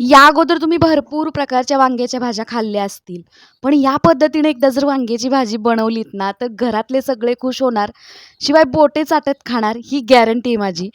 या अगोदर तुम्ही भरपूर प्रकारच्या वांग्याच्या भाज्या खाल्ल्या असतील. पण या पद्धतीने एकदा जर वांग्याची भाजी बनवलीत ना तर घरातले सगळे खुश होणार. शिवाय बोटे चाटत खाणार ही गॅरंटी आहे माझी.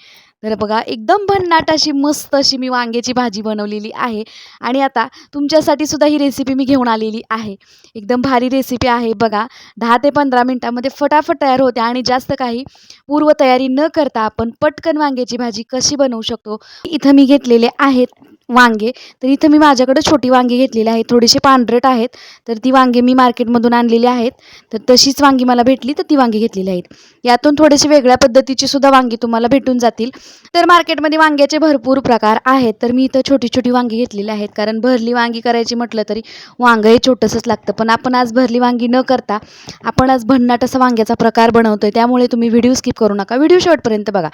तर बघा एकदम भन्नाट अशी मस्त अशी मी वांग्याची भाजी बनवलेली आहे. आणि आता तुमच्यासाठी सुद्धा ही रेसिपी मी घेऊन आलेली आहे. एकदम भारी रेसिपी आहे बघा. दहा ते पंधरा मिनटामध्ये फटाफट तयार होते आणि जास्त काही पूर्वतयारी न करता आपण पटकन वांग्याची भाजी कशी बनवू शकतो इथं मी घेतलेले आहेत. वांगे. तर इथं मी माझ्याकडे छोटी वांगी घेतलेली आहेत थोडीशी पांढरट आहेत. तर ती वांगे मी मार्केटमधून आणलेली आहेत. तर तशीच वांगी मला भेटली तर ती वांगी घेतलेली आहेत. यातून थोडेसे वेगळ्या पद्धतीची सुद्धा वांगी तुम्हाला भेटून जातील. तर मार्केटमध्ये वांग्याचे भरपूर प्रकार आहेत. तर मी इथं छोटी छोटी वांगी घेतलेली आहेत. कारण भरली वांगी करायची म्हटलं तरी वांगं हे छोटंसंच लागतं. पण आपण आज भरली वांगी न करता आपण आज भन्नाट असा वांग्याचा प्रकार बनवतोय. त्यामुळे तुम्ही व्हिडिओ स्किप करू नका. व्हिडिओ शेवटपर्यंत बघा.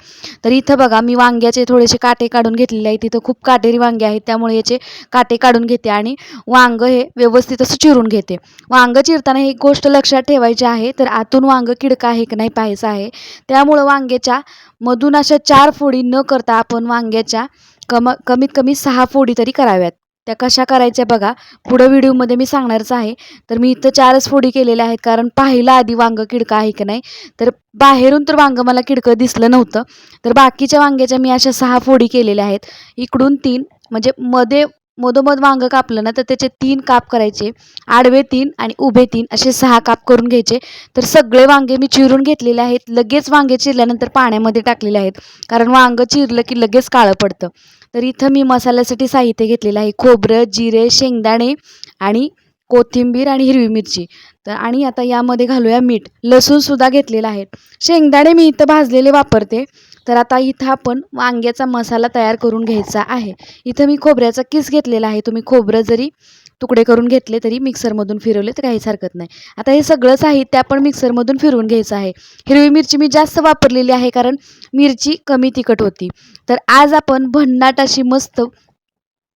तर इथं बघा मी वांग्याचे थोडेसे काटे काढून घेतलेले आहेत. तिथं खूप काटेरी वांगे आहेत त्यामुळे याचे काटे काढून घेते आणि वांगं हे व्यवस्थित असं चिरून घेते. वांगं चिरताना ही गोष्ट लक्षात ठेवायची आहे तर आतून वांगं किडका आहे की नाही पाहायचं आहे. त्यामुळं वांग्याच्या मधून अशा चार फोडी न करता आपण वांग्याच्या कम कमीत कमी सहा फोडी तरी कराव्यात. त्या कशा करायच्या बघा. पुढं व्हिडिओमध्ये मी सांगणारच आहे. तर मी इथं चारच फोडी केलेल्या आहेत. कारण पाहिलं आधी वांगं किडकं आहे की नाही. तर बाहेरून तर वांगं मला किडकं दिसलं नव्हतं. तर बाकीच्या वांग्याच्या मी अशा सहा फोडी केलेल्या आहेत. इकडून तीन. म्हणजे मध्ये मधोमध वांगं कापलं ना तर त्याचे तीन काप करायचे. आडवे तीन आणि उभे तीन असे सहा काप करून घ्यायचे. तर सगळे वांगे मी चिरून घेतलेले आहेत. लगेच वांगे चिरल्यानंतर पाण्यामध्ये टाकलेले आहेत. कारण वांगं चिरलं की लगेच काळं पडतं. तर इथं मी मसाल्यासाठी साहित्य घेतलेलं आहे. खोबरं जिरे शेंगदाणे आणि कोथिंबीर आणि हिरवी मिरची. तर आणि आता यामध्ये घालूया मीठ. लसूणसुद्धा घेतलेला आहे. शेंगदाणे मी इथं भाजलेले वापरते. तर आता इथं आपण वांग्याचा मसाला तयार करून घ्यायचा आहे. इथं मी खोबऱ्याचा किस घेतलेला आहे. तुम्ही खोबरं जरी तुकडे करून घेतले तरी मिक्सरमधून फिरवले तर काहीच हरकत नाही. आता हे सगळं साहित्य आपण मिक्सरमधून फिरवून घ्यायचं आहे. हिरवी मिरची मी जास्त वापरलेली आहे कारण मिरची कमी तिखट होती. तर आज आपण भन्नाट अशी मस्त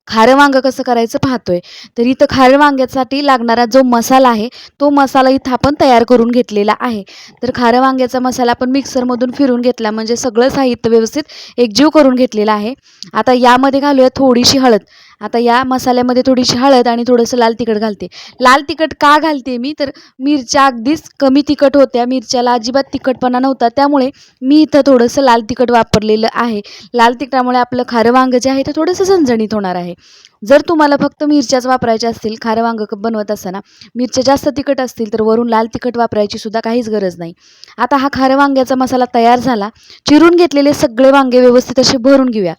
खारं वांगं कसं करायचं पाहतोय. तर इथं खारं वांग्यासाठी लागणारा जो मसाला आहे तो मसाला इथं आपण तयार करून घेतलेला आहे. तर खारं वांग्याचा मसाला आपण मिक्सरमधून फिरून घेतला म्हणजे सगळं साहित्य व्यवस्थित एकजीव करून घेतलेलं आहे. आता यामध्ये घालूया थोडीशी हळद. आता या मसाल्यामध्ये थोडीशी हळद आणि थोडंसं लाल तिखट घालते. लाल तिखट का घालते मी? तर मिरच्या अगदीच कमी तिखट होत्या. मिरच्याला अजिबात तिखटपणा नव्हता. त्यामुळे मी इथं थोडंसं लाल तिखट वापरलेलं आहे. लाल तिखटामुळे आपलं खारं वांगं जे आहे ते थोडंसं झणझणीत होणार आहे. जर तुम्हाला फक्त मिरच्याच वापरायच्या असतील खारं वांगं बनवत असताना मिरच्या जास्त तिखट असतील तर वरून लाल तिखट वापरायची सुद्धा काहीच गरज नाही. आता हा खारं वांग्याचा मसाला तयार झाला. चिरून घेतलेले सगळे वांगे व्यवस्थित असे भरून घेऊया.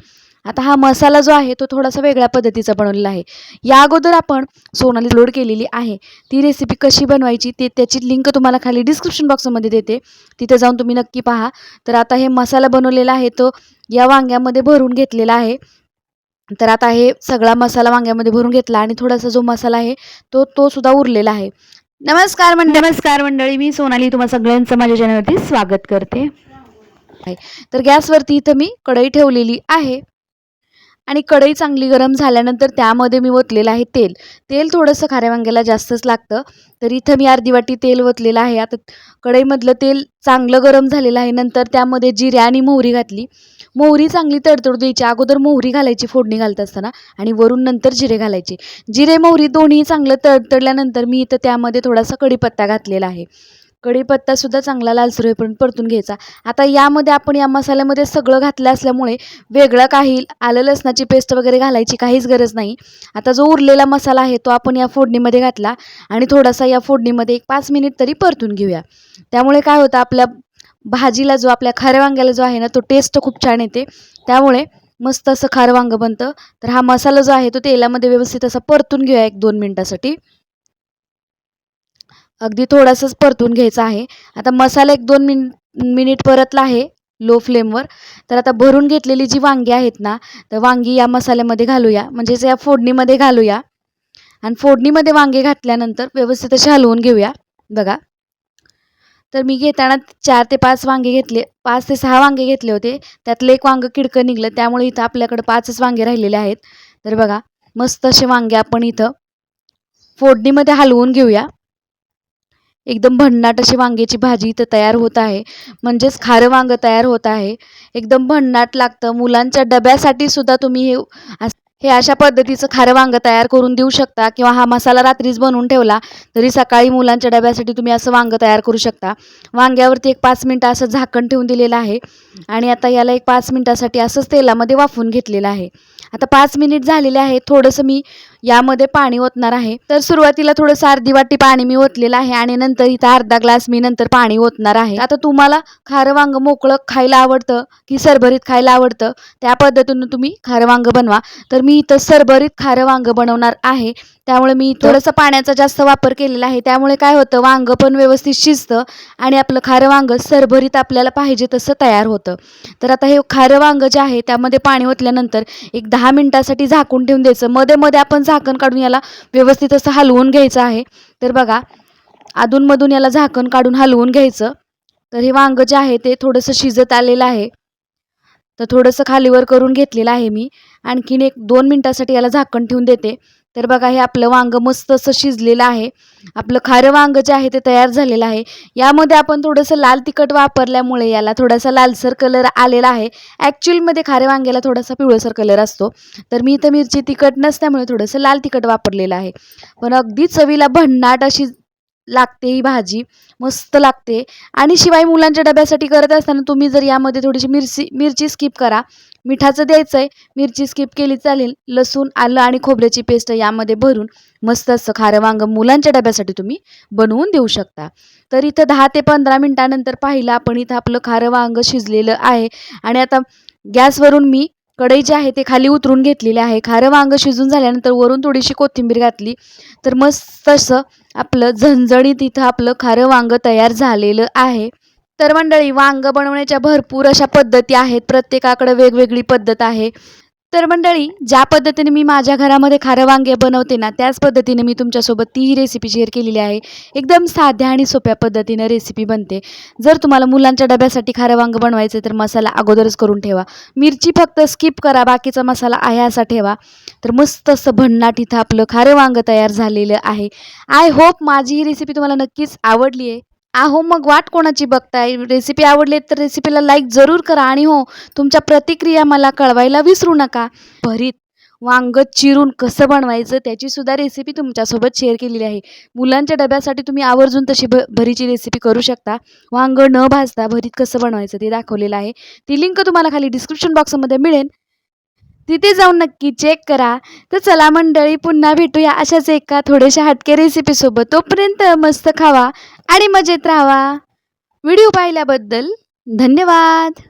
आता हा मसाला जो आहे तो थोडासा वेगळ्या पद्धतीचा बनवलेला आहे. या अगोदर आपण सोनाली लोड केलेली आहे. ती रेसिपी कशी बनवायची ते त्याची लिंक तुम्हाला खाली डिस्क्रिप्शन बॉक्समध्ये देते. तिथे जाऊन तुम्ही नक्की पहा. तर आता हे मसाला बनवलेला आहे तो या वांग्यामध्ये भरून घेतलेला आहे. तर आता हे सगळा मसाला वांग्यामध्ये भरून घेतला आणि थोडासा जो मसाला आहे तो तो सुद्धा उरलेला आहे. नमस्कार मंडळी. नमस्कार मंडळी. मी सोनाली. तुम्हा सगळ्यांचं माझ्या चॅनलवरती स्वागत करते. तर गॅसवरती इथं मी कढई ठेवलेली आहे. आणि कढई चांगली गरम झाल्यानंतर त्यामध्ये मी ओतलेलं आहे तेल. तेल थोडंसं खाऱ्या वांग्याला जास्तच लागतं. तर इथं मी अर्धी वाटी तेल ओतलेलं आहे. आता कढईमधलं तेल चांगलं गरम झालेलं आहे. नंतर त्यामध्ये जिरे आणि मोहरी घातली. मोहरी चांगली तडतड द्यायची. अगोदर मोहरी घालायची फोडणी घालत असताना आणि वरून नंतर जिरे घालायचे. जिरे मोहरी दोन्ही चांगलं तडतडल्यानंतर मी इथं त्यामध्ये थोडासा कढीपत्ता घातलेला आहे. कढीपत्तासुद्धा चांगला लालसर होईपर्यंत परतून घ्यायचा. आता यामध्ये आपण या मसाल्यामध्ये सगळं घातलं असल्यामुळे वेगळं काही आलं लसणाची पेस्ट वगैरे घालायची काहीच गरज नाही. आता जो उरलेला मसाला आहे तो आपण या फोडणीमध्ये घातला आणि थोडासा या फोडणीमध्ये एक पाच मिनिट तरी परतून घेऊया. त्यामुळे काय होतं आपल्या भाजीला जो आपल्या खाऱ्या वांग्याला जो आहे ना तो टेस्ट खूप छान येते. त्यामुळे मस्त असं खारं वांगं बनतं. तर हा मसाला जो आहे तो तेलामध्ये व्यवस्थित असा परतून घेऊया एक दोन मिनटासाठी. अगदी थोडासाच परतून घ्यायचा आहे. आता मसाला एक दोन मिन मिनिट परतला आहे लो फ्लेमवर तर आता भरून घेतलेली जी वांगी आहेत ना तर वांगी या मसाल्यामध्ये घालूया. म्हणजेच या फोडणीमध्ये घालूया. आणि फोडणीमध्ये वांगे घातल्यानंतर व्यवस्थित असे हलवून घेऊया. बघा. तर मी घेताना चार ते पाच वांगे घेतले पाच ते सहा वांगे घेतले होते. त्यातलं एक वांगं किडकं निघलं त्यामुळे इथं आपल्याकडं पाचच वांगे राहिलेले आहेत. तर बघा मस्त असे वांगे आपण इथं फोडणीमध्ये हलवून घेऊया. एकदम भन्नाट अशी वांग्याची भाजी इथं तयार होत आहे. म्हणजेच खारं वांगं तयार होत आहे. एकदम भन्नाट लागतं. मुलांच्या डब्यासाठी सुद्धा तुम्ही हे अस- हे अशा पद्धतीचं खारं वांगं तयार करून देऊ शकता किंवा हा मसाला रात्रीच बनवून ठेवला तरी सकाळी मुलांच्या डब्यासाठी तुम्ही असं वांगं तयार करू शकता. वांग्यावरती एक पाच मिनटं असं झाकण ठेवून दिलेलं आहे आणि आता याला एक पाच मिनटासाठी असंच तेलामध्ये वाफवून घेतलेलं आहे. आता पाच मिनिट झालेले आहे थोडंसं मी यामध्ये पाणी ओतणार आहे. तर सुरुवातीला थोडंसं अर्धी वाटी पाणी मी ओतलेलं आहे आणि नंतर इथं अर्धा ग्लास मी नंतर पाणी ओतणार आहे. आता तुम्हाला खारं वांग मोकळं खायला आवडतं की सरभरीत खायला आवडतं त्या पद्धतीनं तुम्ही खारं वांग बनवा. तर मी इथं सरभरीत खारं वांग बनवणार आहे. त्यामुळे मी थोडंसं पाण्याचा जास्त वापर केलेला आहे. त्यामुळे काय होतं वांगं पण व्यवस्थित शिजतं आणि आपलं खारं वांगं सरभरीत आपल्याला पाहिजे तसं तयार होतं. तर आता हे खारं वांगं जे आहे त्यामध्ये पाणी ओतल्यानंतर एक दहा मिनटासाठी झाकून ठेवून द्यायचं. मध्ये मध्ये आपण झाकण काढून याला व्यवस्थित असं हलवून घ्यायचं आहे. तर बघा अधूनमधून याला झाकण काढून हलवून घ्यायचं. तर हे वांगं जे आहे ते थोडंसं शिजत आलेलं आहे. तर थोडंसं खालीवर करून घेतलेलं आहे मी. आणखीन एक दोन मिनटासाठी याला झाकण ठेवून देते. तर बघा हे आपलं वांगं मस्त असं शिजलेलं आहे. आपलं खारं वांगं जे आहे ते तयार झालेलं आहे. यामध्ये आपण थोडंसं लाल तिखट वापरल्यामुळे याला थोडासा लालसर कलर आलेला आहे. ॲक्च्युअलमध्ये खारे वांग्याला थोडासा पिवळसर कलर असतो. तर मी इथं मिरची तिखट नसल्यामुळे थोडंसं लाल तिखट वापरलेलं आहे. पण अगदी चवीला भन्नाट अशी लागते ही भाजी मस्त लागते. आणि शिवाय मुलांच्या डब्यासाठी करत असताना तुम्ही जर यामध्ये थोडीशी मिरची मिरची स्किप करा. मिठाचं द्यायचं आहे मिरची स्किप केली चालेल. लसूण आलं आणि खोबऱ्याची पेस्ट यामध्ये भरून मस्त असं खारं वांगं मुलांच्या डब्यासाठी तुम्ही बनवून देऊ शकता. तर इथं दहा ते पंधरा मिनटानंतर पाहिलं आपण इथं आपलं खारं वांगं शिजलेलं आहे. आणि आता गॅसवरून मी कढई जी आहे ते खाली उतरून घेतलेली आहे. खारं वांगं शिजून झाल्यानंतर वरून थोडीशी कोथिंबीर घातली. तर मस्त असं आपलं झणझणीत इथं आपलं खारं वांगं तयार झालेलं आहे. तर मंडळी वांगं बनवण्याच्या भरपूर अशा पद्धती आहेत. प्रत्येकाकडे वेगवेगळी पद्धत आहे. तर मंडळी ज्या पद्धतीने मी माझ्या घरामध्ये खारं वांगे बनवते ना त्याच पद्धतीने मी तुमच्यासोबत तीही रेसिपी शेअर केलेली आहे. एकदम साध्या आणि सोप्या पद्धतीनं रेसिपी बनते. जर तुम्हाला मुलांच्या डब्यासाठी खारं वांगं बनवायचं तर मसाला अगोदरच करून ठेवा. मिरची फक्त स्किप करा बाकीचा मसाला आहे असा ठेवा. तर मस्त असं भन्नाट इथं आपलं खारं वांगं तयार झालेलं आहे. आय होप माझी ही रेसिपी तुम्हाला नक्कीच आवडली आहे. आहो मग वाट कोणाची बघताय? रेसिपी आवडली तर रेसिपीला लाईक जरूर करा आणि हो तुमच्या प्रतिक्रिया मला कळवायला विसरू नका. भरीत वांग चिरून कसं बनवायचं त्याची सुद्धा रेसिपी तुमच्यासोबत शेअर केलेली आहे. मुलांच्या डब्यासाठी तुम्ही आवर्जून तशी भ भरीची रेसिपी करू शकता. वांग न भाजता भरीत कसं बनवायचं ते दाखवलेलं आहे. ती लिंक तुम्हाला खाली डिस्क्रिप्शन बॉक्समध्ये मिळेल. तिथे जाऊन नक्की चेक करा. तर चला मंडळी पुन्हा भेटूया अशाच एका थोड्याशा हटके रेसिपीसोबत तोपर्यंत मस्त खावा आणि मजेत राहावा. व्हिडिओ पाहिल्याबद्दल धन्यवाद.